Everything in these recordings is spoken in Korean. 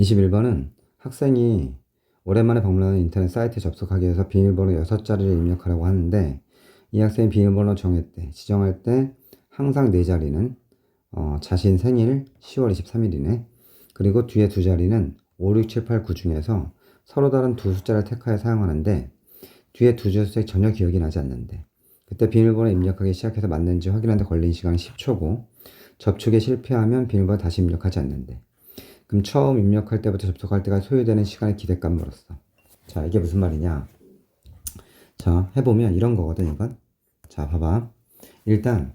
21번은 학생이 오랜만에 방문하는 인터넷 사이트에 접속하기 위해서 비밀번호 6자리를 입력하라고 하는데 이 학생이 비밀번호 정했대. 지정할 때 항상 네 자리는 어, 자신 생일 10월 23일이네. 그리고 뒤에 두 자리는 5, 6, 7, 8, 9 중에서 서로 다른 두 숫자를 택하여 사용하는데 뒤에 두 줄씩 전혀 기억이 나지 않는데 그때 비밀번호 입력하기 시작해서 맞는지 확인하는데 걸린 시간은 10초고 접촉에 실패하면 비밀번호 다시 입력하지 않는데 그럼 처음 입력할 때부터 접속할 때가 소요되는 시간의 기대감으로써 자 이게 무슨 말이냐? 자 해보면 이런 거거든 이건. 자 봐봐. 일단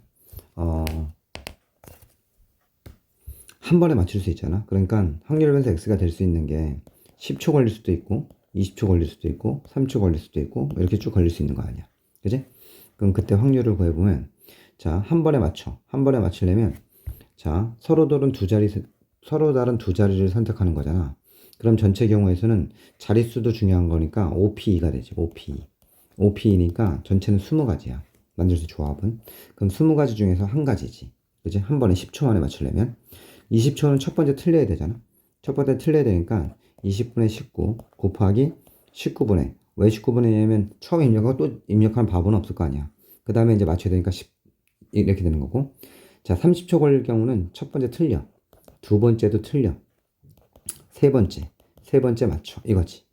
어 한 번에 맞출 수 있잖아. 그러니까 확률 변수 x가 될 수 있는 게 10초 걸릴 수도 있고 20초 걸릴 수도 있고 3초 걸릴 수도 있고 이렇게 쭉 걸릴 수 있는 거 아니야. 그지 그럼 그때 확률을 구해보면 자 한 번에 맞춰. 한 번에 맞추려면 자 서로 다른 두 자리 서로 다른 두 자리를 선택하는 거잖아. 그럼 전체 경우에서는 자릿수도 중요한 거니까 5P2가 되지. 5P2. 5P2니까 전체는 20가지야. 만들 수 조합은. 그럼 20가지 중에서 한 가지지. 그지? 한 번에 10초 만에 맞추려면 20초는 첫 번째 틀려야 되잖아. 첫 번째 틀려야 되니까 20분의 19 곱하기 19분의 왜 19분의 냐면 처음 입력하고 또 입력하는 바보는 없을 거 아니야. 그 다음에 이제 맞춰야 되니까 10 이렇게 되는 거고. 자, 30초 걸릴 경우는 첫 번째 틀려. 두 번째도 틀려. 세 번째, 세 번째 맞춰. 이거지.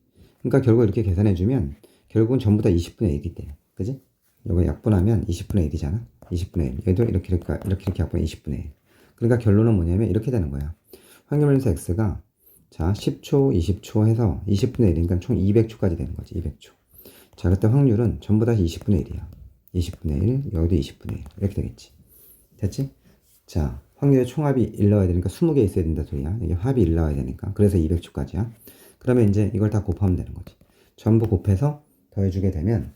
그러니까 결국 이렇게 계산해주면 결국은 전부 다 20분의 1이 돼. 그지? 이거 약분하면 20분의 1이잖아. 20분의 1. 얘도 이렇게, 이렇게, 이렇게, 이렇게 약분해 20분의 1. 그러니까 결론은 뭐냐면 이렇게 되는 거야. 확률면서 x가 자, 10초, 20초 해서 20분의 1이니까 총 200초까지 되는 거지. 200초. 자, 그때 확률은 전부 다 20분의 1이야. 20분의 1, 여기도 20분의 1. 이렇게 되겠지. 됐지? 자, 확률의 총합이 1 나와야 되니까 20개 있어야 된다 소리야. 이게 합이 1 나와야 되니까. 그래서 200초까지야. 그러면 이제 이걸 다 곱하면 되는 거지. 전부 곱해서 더해주게 되면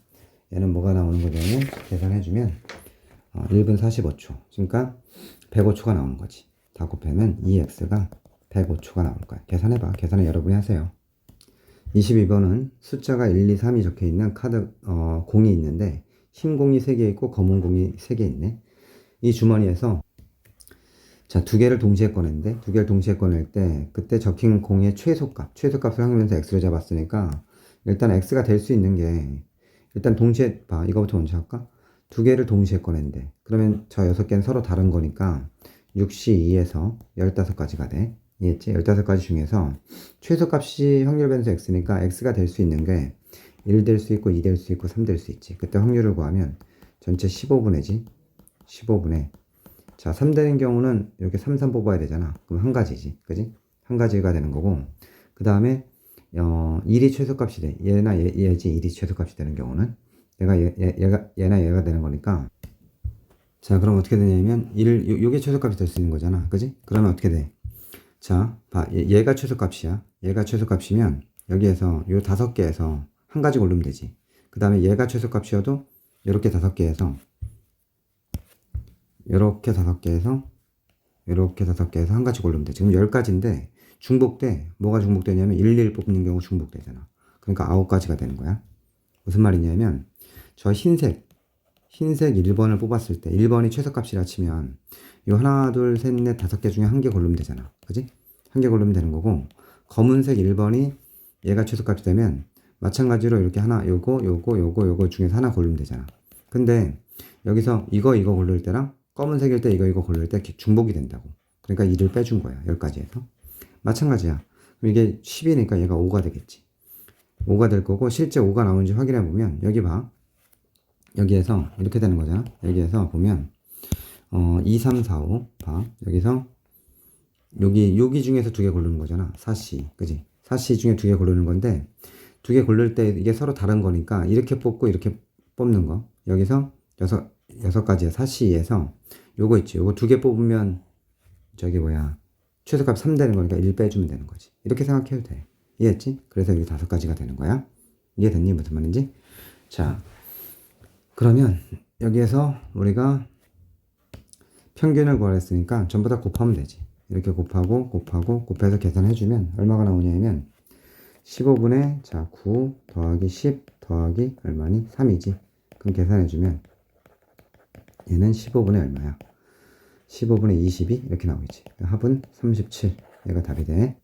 얘는 뭐가 나오는 거냐면 계산해주면 어, 1분 45초. 그러니까 105초가 나오는 거지. 다 곱하면 2x가 105초가 나올 거야. 계산해봐. 계산을 여러분이 하세요. 22번은 숫자가 1, 2, 3이 적혀 있는 카드, 어, 공이 있는데 흰 공이 3개 있고 검은 공이 3개 있네. 이 주머니에서 자, 두 개를 동시에 꺼냈는데, 두 개를 동시에 꺼낼 때, 그때 적힌 공의 최소값, 최소값을 확인면서 x를 잡았으니까, 일단 x가 될 수 있는 게, 일단 동시에, 봐, 이거부터 먼저 할까? 두 개를 동시에 꺼낸대. 그러면 저 여섯 개는 서로 다른 거니까, 6시 2에서 15가지가 돼. 이해했지? 15가지 중에서, 최소값이 확률 변수 x니까, x가 될 수 있는 게, 1 될 수 있고, 2 될 수 있고, 3 될 수 있지. 그때 확률을 구하면, 전체 15분의 지? 15분의 자, 3 되는 경우는 이렇게 3, 3 뽑아야 되잖아. 그럼 한 가지지. 그지? 한 가지가 되는 거고. 그 다음에, 어, 1이 최소값이 돼. 얘나 얘, 얘지 1이 최소값이 되는 경우는. 얘가 얘, 얘, 얘가, 얘나 얘가 되는 거니까. 자, 그럼 어떻게 되냐면, 1, 요, 요게 최소값이 될 수 있는 거잖아. 그지? 그러면 어떻게 돼? 자, 봐. 얘, 가 최소값이야. 얘가 최소값이면, 여기에서 요 다섯 개에서 한 가지 고르면 되지. 그 다음에 얘가 최소값이어도, 이렇게 다섯 개에서 이렇게 다섯 개에서 이렇게 다섯 개에서 한 가지 고르면 돼. 지금 열 가지인데 중복돼. 뭐가 중복되냐면 1, 1 뽑는 경우 중복되잖아. 그러니까 아홉 가지가 되는 거야. 무슨 말이냐면 저 흰색 흰색 1번을 뽑았을 때 1번이 최소값이라 치면 이 하나 둘 셋 넷 다섯 개 중에 한 개 고르면 되잖아. 그지? 한 개 고르면 되는 거고 검은색 1번이 얘가 최소값이 되면 마찬가지로 이렇게 하나 요거 요거 요거 요거 중에서 하나 고르면 되잖아. 근데 여기서 이거 이거 고를 때랑 검은색일 때 이거 이거 고를 때 중복이 된다고. 그러니까 2를 빼준 거야. 10가지에서. 마찬가지야. 그럼 이게 10이니까 얘가 5가 되겠지. 5가 될 거고 실제 5가 나오는지 확인해 보면 여기 봐. 여기에서 이렇게 되는 거잖아. 여기에서 보면 어 2, 3, 4, 5 봐. 여기서 여기 여기 중에서 두 개 고르는 거잖아. 4C. 그지? 4C 중에 두 개 고르는 건데 두 개 고를 때 이게 서로 다른 거니까 이렇게 뽑고 이렇게 뽑는 거. 여기서 여섯 여섯 가지의 사시에서 요거 있지. 요거 두 개 뽑으면 저기 뭐야. 최소값 3 되는 거니까 1 빼주면 되는 거지. 이렇게 생각해도 돼. 이해했지? 그래서 여기 다섯 가지가 되는 거야. 이해됐니? 무슨 말인지? 자, 그러면 여기에서 우리가 평균을 구하랬으니까 전부 다 곱하면 되지. 이렇게 곱하고 곱하고 곱해서 계산해주면 얼마가 나오냐면 15분의 자, 9 더하기 10 더하기 얼마니? 3이지. 그럼 계산해주면 얘는 15분의 얼마야? 15분의 22 이렇게 나오겠지. 합은 37. 얘가 답이 돼.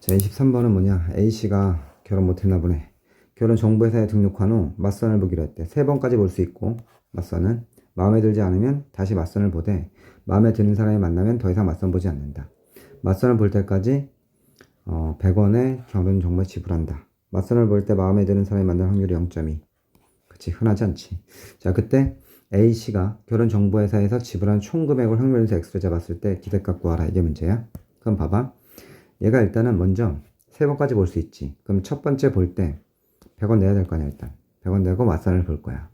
자, 23번은 뭐냐? A씨가 결혼 못했나 보네. 결혼 정보회사에 등록한 후 맞선을 보기로 했대. 세 번까지 볼 수 있고, 맞선은. 마음에 들지 않으면 다시 맞선을 보되, 마음에 드는 사람이 만나면 더 이상 맞선 보지 않는다. 맞선을 볼 때까지, 어, 100원의 결혼 정보에 지불한다. 맞선을 볼 때 마음에 드는 사람이 만날 확률이 0.2. 그치, 흔하지 않지. 자, 그때 A씨가 결혼 정보회사에서 지불한 총 금액을 확률에서 X로 잡았을 때 기대값 구하라. 이게 문제야. 그럼 봐봐. 얘가 일단은 먼저 세 번까지 볼 수 있지. 그럼 첫 번째 볼 때 100원 내야 될 거 아니야, 일단. 100원 내고 맞선을 볼 거야.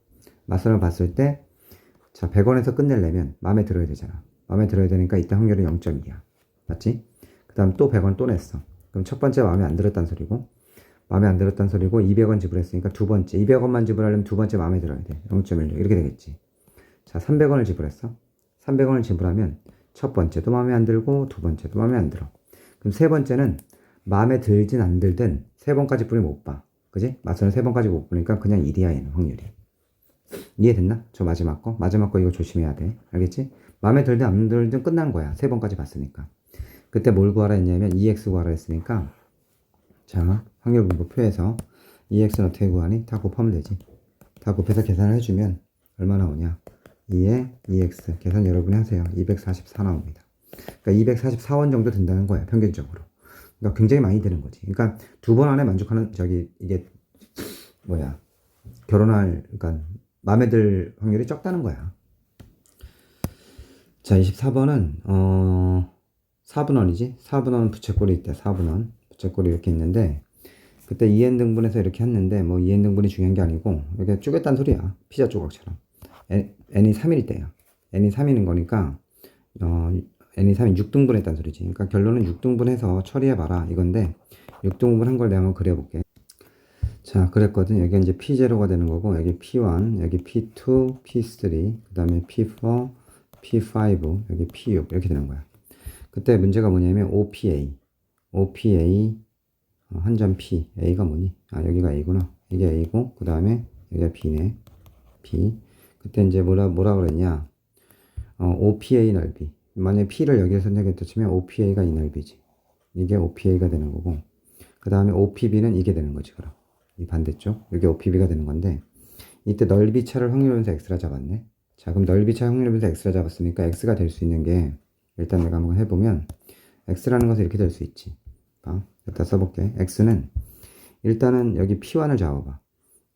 맞선을 봤을 때, 자, 100원에서 끝내려면 마음에 들어야 되잖아. 마음에 들어야 되니까 이때 확률은 0.2야. 맞지? 그 다음 또 100원 또 냈어. 그럼 첫 번째 마음에 안 들었단 소리고, 마음에 안 들었단 소리고, 200원 지불했으니까 두 번째, 200원만 지불하려면 두 번째 마음에 들어야 돼. 0.16. 이렇게 되겠지. 자, 300원을 지불했어. 300원을 지불하면 첫 번째도 마음에 안 들고, 두 번째도 마음에 안 들어. 그럼 세 번째는 마음에 들진 안 들든 세 번까지 뿌리 못 봐. 그지? 맞선을 세 번까지 못 보니까 그냥 1이야 얘는 확률이. 이해됐나? 저 마지막 거? 마지막 거 이거 조심해야 돼. 알겠지? 마음에 들든 안 들든 끝난 거야. 세 번까지 봤으니까. 그때 뭘 구하라 했냐면 EX 구하라 했으니까 자 확률 분포표에서 EX는 어떻게 구하니? 다 곱하면 되지. 다 곱해서 계산을 해주면 얼마 나오냐? 2에 EX 계산 여러분이 하세요. 244 나옵니다. 그러니까 244원 정도 든다는 거야 평균적으로. 그러니까 굉장히 많이 되는 거지. 그러니까 두 번 안에 만족하는 저기 이게 뭐야 결혼할 그러니까 마음에 들 확률이 적다는 거야. 자 24번은 어 4분원이지. 4분원 부채꼴이 있대. 4분원 부채꼴이 이렇게 있는데 그때 2n 등분해서 이렇게 했는데 뭐 2n 등분이 중요한 게 아니고 이렇게 쪼갰단 소리야. 피자 조각처럼. N, n이 3일 때야. n이 3일인 거니까 어 n이 3이 6등분 했단 소리지. 그러니까 결론은 6등분 해서 처리해봐라 이건데 6등분 한 걸 내가 한번 그려볼게. 자, 그랬거든. 여기 이제 P0가 되는 거고, 여기 P1, 여기 P2, P3, 그 다음에 P4, P5, 여기 P6, 이렇게 되는 거야. 그때 문제가 뭐냐면 OPA, OPA, 어, 한점 P, A가 뭐니? 아, 여기가 A구나. 이게 A고, 그 다음에 여기가 B네. B. 그때 이제 뭐라, 뭐라 그랬냐. 어, OPA 넓이. 만약에 P를 여기에 선택했다 치면 OPA가 이 넓이지. 이게 OPA가 되는 거고, 그 다음에 OPB는 이게 되는 거지, 그럼. 이 반대쪽. 이게 OPB가 되는 건데, 이때 넓이 차를 확률 변수 X라 잡았네. 자, 그럼 넓이 차 확률 변수 X라 잡았으니까 X가 될 수 있는 게, 일단 내가 한번 해보면, X라는 것은 이렇게 될 수 있지. 봐. 일단 써볼게. X는, 일단은 여기 P1을 잡아봐.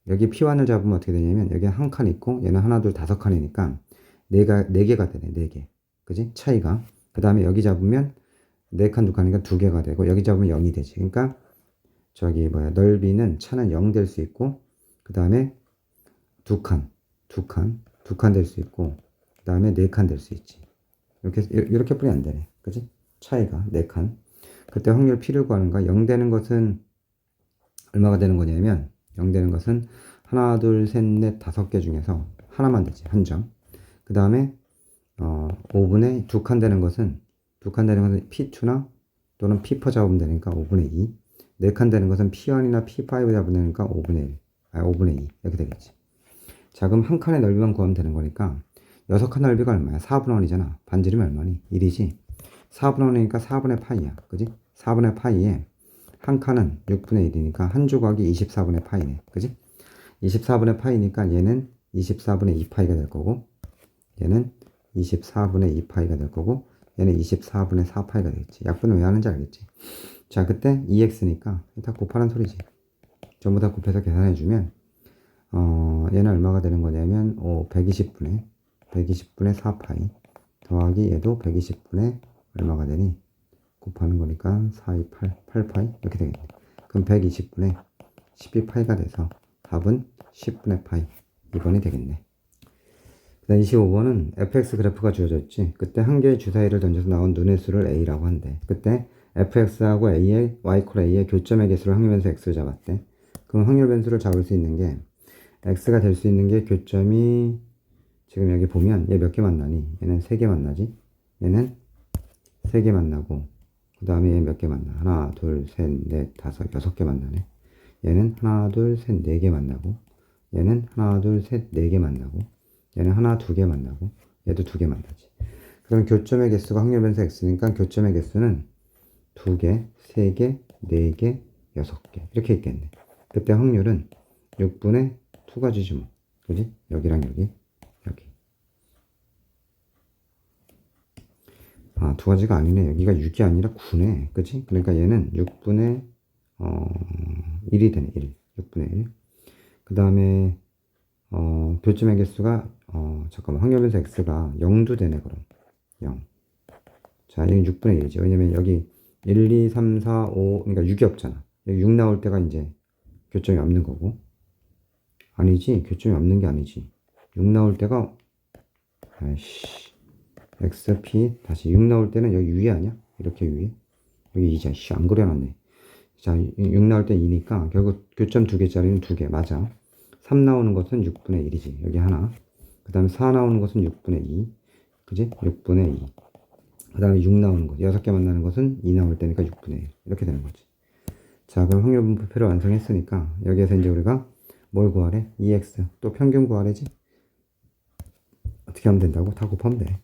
여기 P1을 잡으면 어떻게 되냐면, 여기 한 칸 있고, 얘는 하나, 둘, 다섯 칸이니까, 네가, 네 개가 되네, 네 개. 그지? 차이가. 그 다음에 여기 잡으면, 네 칸, 두 칸이니까 두 개가 되고, 여기 잡으면 0이 되지. 그러니까, 저기 뭐야 넓이는 차는 0 될 수 있고 그 다음에 두 칸, 두 칸, 두 칸 될 수 있고 그 다음에 네 칸 될 수 있지. 이렇게 이렇게 뿐이 안 되네. 그지? 차이가 네 칸. 그때 확률 P를 구하는가? 0 되는 것은 얼마가 되는 거냐면 0 되는 것은 하나, 둘, 셋, 넷, 다섯 개 중에서 하나만 되지. 한 점. 그 다음에 어, 5분의 두칸 되는 것은 두칸 되는 것은 P2나 또는 P4 잡으면 되니까 5분의 2. 4칸 되는 것은 P1이나 P5 잡으니까 5분의 1, 아 5분의 2 이렇게 되겠지. 자 그럼 한 칸의 넓이만 구하면 되는 거니까 6칸 넓이가 얼마야? 4분의 1이잖아. 반지름이 얼마니? 1이지. 4분의 1이니까 4분의 파이야. 그지? 4분의 파이에 한 칸은 6분의 1이니까 한 조각이 24분의 파이네. 그지? 24분의 파이니까 얘는 24분의 2파이가 될 거고 얘는 24분의 2파이가 될 거고 얘는 24분의 4파이가 되겠지. 약분을 왜 하는지 알겠지? 자, 그때 2x니까 다 곱하는 소리지. 전부 다 곱해서 계산해주면, 어, 얘는 얼마가 되는 거냐면, 어, 120분의, 120분의 4파이, 더하기 얘도 120분의 얼마가 되니? 곱하는 거니까 4, 2, 8, 8파이? 이렇게 되겠네. 그럼 120분의 12파이가 돼서 답은 10분의 파이. 2번이 되겠네. 그 다음 25번은 fx 그래프가 주어져 있지. 그때 한 개의 주사위를 던져서 나온 눈의 수를 a라고 한대. 그때 fx하고 a의 y콜 a의 교점의 개수를 확률 변수 x를 잡았대. 그럼 확률 변수를 잡을 수 있는 게 x가 될 수 있는 게 교점이 지금 여기 보면 얘 몇 개 만나니? 얘는 세 개 만나지? 얘는 세 개 만나고 그 다음에 얘몇개 만나? 하나, 둘, 셋, 넷, 다섯, 여섯 개 만나네. 얘는 하나, 둘, 셋, 네 개 만나고 얘는 하나, 둘, 셋, 네 개 만나고 얘는 하나, 두 개 만나고 얘도 두 개 만나지. 그럼 교점의 개수가 확률 변수 x니까 교점의 개수는 2개, 3개, 4개, 6개. 이렇게 있겠네. 그때 확률은 6분의 2가 지지 뭐. 그지? 여기랑 여기, 여기. 아, 두 가지가 아니네. 여기가 6이 아니라 9네. 그지? 그러니까 얘는 6분의, 어, 1이 되네. 1. 6분의 1. 그 다음에, 어, 교점의 개수가, 어, 잠깐만. 확률변수 x가 0도 되네, 그럼. 0. 자, 여기 6분의 1이지. 왜냐면 여기 1, 2, 3, 4, 5, 그러니까 6이 없잖아. 여기 6 나올 때가 이제 교점이 없는 거고. 아니지. 교점이 없는 게 아니지. 6 나올 때가, 아이씨. XP, 다시 6 나올 때는 여기 위에 아니야? 이렇게 위에. 여기 2자. 씨, 안 그려놨네. 자, 6 나올 때 2니까 결국 교점 두 개짜리는 두 개. 맞아. 3 나오는 것은 6분의 1이지. 여기 하나. 그 다음에 4 나오는 것은 6분의 2. 그지? 6분의 2. 그 다음에 6 나오는 것. 6개 만나는 것은 2 나올 때니까 6분의 1. 이렇게 되는 거지. 자, 그럼 확률 분포표를 완성했으니까 여기에서 이제 우리가 뭘 구하래? EX. 또 평균 구하래지? 어떻게 하면 된다고? 다 곱하면 돼.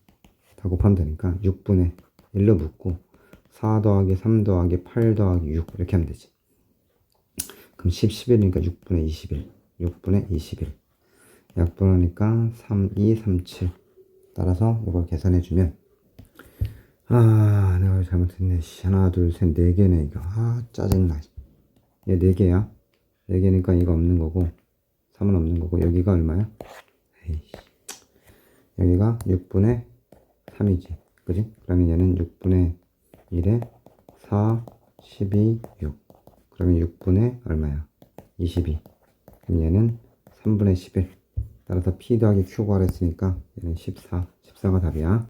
다 곱하면 되니까 6분의 1로 묶고 4 더하기 3 더하기 8 더하기 6 이렇게 하면 되지. 그럼 10, 11이니까 6분의 21. 6분의 21. 약분하니까 3, 2, 3, 7. 따라서 이걸 계산해주면 아 내가 잘못했네 씨, 하나 둘셋네 개네 이거 아 짜증나 얘 네 개야 네 개니까 이거 없는 거고 3은 없는 거고 여기가 얼마야 에이씨 여기가 6분의 3이지. 그지? 그러면 얘는 6분의 1에 4 12 6 그러면 6분의 얼마야? 22 그럼 얘는 3분의 11 따라서 P 더하기 Q 구하랬으니까 얘는 14 14가 답이야